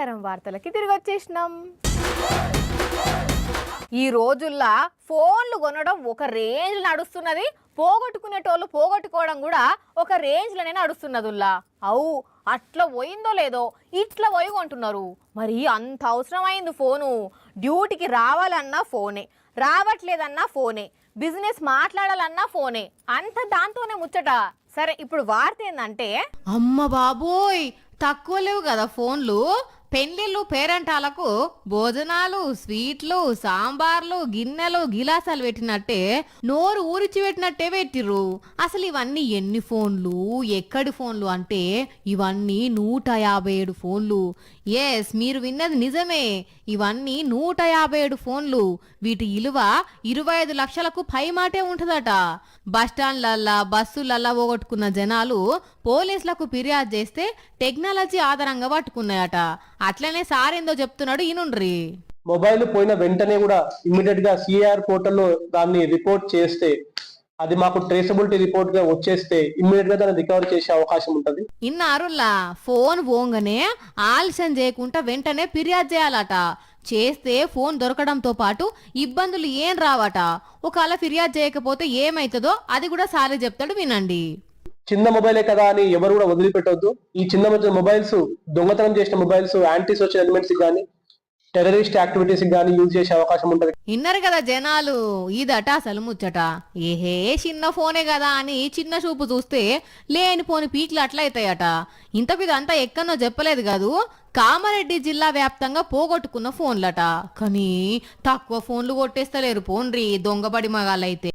సాయంకాలం వార్తలకి తిరిగి వచ్చేసినాం ఈ రోజుల్లో ఫోన్లు కొనడం ఒక రేంజ్ నడుస్తున్నది. పోగొట్టుకునేటోళ్ళు పోగొట్టుకోవడం కూడా ఒక రేంజ్లోనే నడుస్తున్నదిల్లా. అవు అట్లా పోయిందో లేదో ఇట్లా పోయి కొంటున్నారు. మరి అంత అవసరమైంది ఫోను. డ్యూటీకి రావాలన్నా ఫోనే. రావట్లేదన్నా ఫోనే. బిజినెస్ మాట్లాడాలన్నా ఫోనే. అంత దాంతోనే ముచ్చట. సరే ఇప్పుడు వార్త ఏంటంటే అమ్మ బాబోయ్! తక్కువ లేవు కదా ఫోన్లు. పెళ్ళిళ్ళు పేరంటాలకు భోజనాలు స్వీట్లు సాంబార్లు గిన్నెలు గిలాసాలు పెట్టినట్టే నోరు ఊరిచి పెట్టినట్టే పెట్టిర్రు. అసలు ఇవన్నీ ఎన్ని ఫోన్లు? ఎక్కడి ఫోన్లు అంటే ఇవన్నీ నూట యాభై ఏడు ఫోన్లు. ఎస్ మీరు విన్నది నిజమే. ఇవన్నీ నూట యాభై ఏడు ఫోన్లు. వీటి విలువ ఇరవై ఐదు లక్షలకు పై మాటే ఉంటుందట. బస్టాండ్లల్లా బస్సులల్లా పోగొట్టుకున్న జనాలు పోలీసులకు ఫిర్యాదు చేస్తే టెక్నాలజీ ఆధారంగా పట్టుకున్నాయట. అట్లనే సారేందో చెప్తున్నాడు ఈనుండ్రి మొబైల్ పోయిన వెంటనే కూడా ఇమ్మీడియట్గా సిఆర్ పోర్టల్లో దాన్ని రిపోర్ట్ చేస్తే అది మాకు ట్రేసబిలిటీ రిపోర్ట్గా వచ్చేస్తే ఇమ్మీడియట్గా దాన్ని రికవర్ చేసే అవకాశం ఉంటది. ఇన్నారులా ఫోన్ పోంగనే ఆలస్యం చేయకుండా వెంటనే ఫిర్యాదు చేయాలట. చేస్తే ఫోన్ దొరకడంతో పాటు ఇబ్బందులు ఏం రావట? ఒకవేళ ఫిర్యాదు చేయకపోతే ఏమైతుందో అది కూడా సారీ చెప్తాడు వినండి. చిన్న మొబైలే కదా అని ఎవరు కూడా వదిలిపెట్టొద్దు. ఈ చిన్న మధ్య మొబైల్స్ దొంగతనం చేసిన మొబైల్స్ యాంటీ సోషల్ ఎలిమెంట్స్ కానీ టెర్రరిస్ట్ యాక్టివిటీస్ కానీ యూజ్ చేసే అవకాశం ఉంటది. ఇన్నరు కదా జనాలు ఇదట అసలు ముచ్చట. ఏహే చిన్న ఫోనే కదా అని చిన్న చూపు చూస్తే లేనిపోని పీక్లు అవుతాయట ఇంత ఇదంతా ఎక్కనో చెప్పలేదు కాదు కామారెడ్డి జిల్లా వ్యాప్తంగా పోగొట్టుకున్న ఫోన్లట. కానీ తక్కువ ఫోన్లు కొట్టేస్తలేరు పోన్రి దొంగబడి మగాళ్ళైతే